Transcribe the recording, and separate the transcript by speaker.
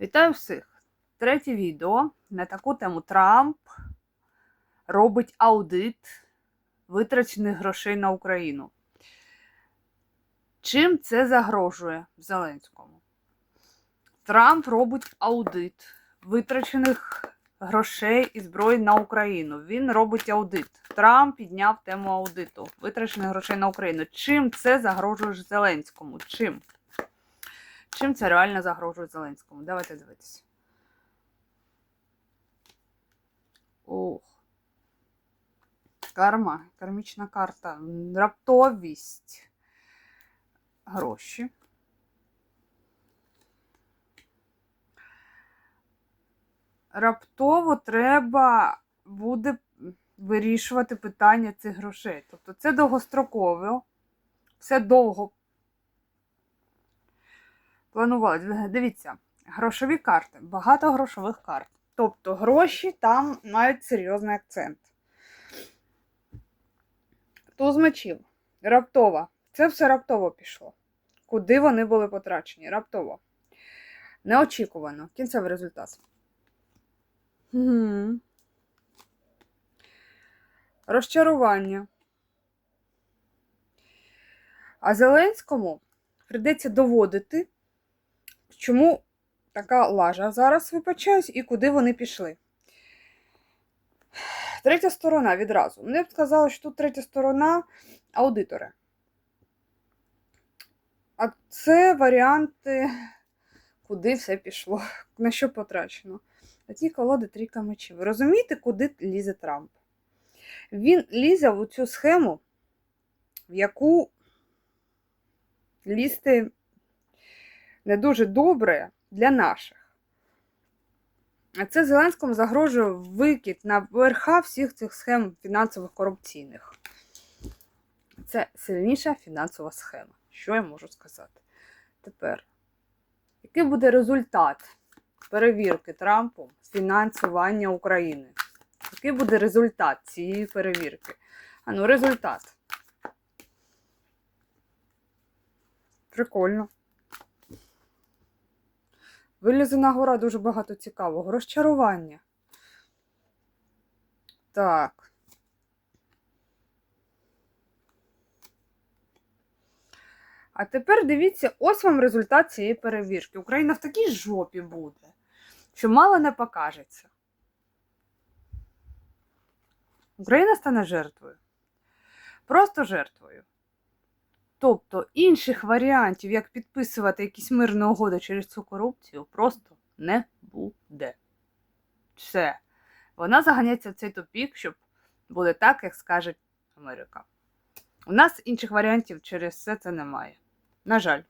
Speaker 1: Вітаю всіх! Третє відео на таку тему Трамп робить аудит витрачених грошей на Україну. Чим це загрожує Зеленському? Трамп робить аудит витрачених грошей і зброї на Україну. Він робить аудит. Трамп підняв тему аудиту витрачених грошей на Україну. Чим це загрожує Зеленському? Чим? Чим це реально загрожує Зеленському? Давайте дивитися. Ох. Карма, кармічна карта. Раптовість. Гроші. Раптово треба буде вирішувати питання цих грошей. Тобто це довгостроково, все довго планували. Дивіться, грошові карти, багато грошових карт. Тобто гроші там мають серйозний акцент. Туз мечів. Раптово. Це все раптово пішло. Куди вони були потрачені? Раптово. Неочікувано. Кінцевий результат. Угу. Розчарування. А Зеленському прийдеться доводити, чому така лажа зараз вибачаюсь і куди вони пішли. Третя сторона відразу. Мені б сказали, що тут третя сторона аудитори. А це варіанти, куди все пішло, на що потрачено. На ті колоди трійка мечів. Ви розумієте, куди лізе Трамп? Він лізе в цю схему, в яку лізти не дуже добре для наших. Це Зеленському загрожує викид на верха всіх цих схем фінансових корупційних. Це сильніша фінансова схема. Що я можу сказати? Тепер, який буде результат перевірки Трампу фінансування України? Який буде результат цієї перевірки? А ну, результат. Прикольно. Вилізена гора дуже багато цікавого. Розчарування. Так. А тепер дивіться, ось вам результат цієї перевірки. Україна в такій жопі буде, що мало не покажеться. Україна стане жертвою. Просто жертвою. Тобто інших варіантів, як підписувати якісь мирні угоди через цю корупцію, просто не буде. Все. Вона заганяється в цей топік, щоб буде так, як скаже Америка. У нас інших варіантів через все це немає. На жаль.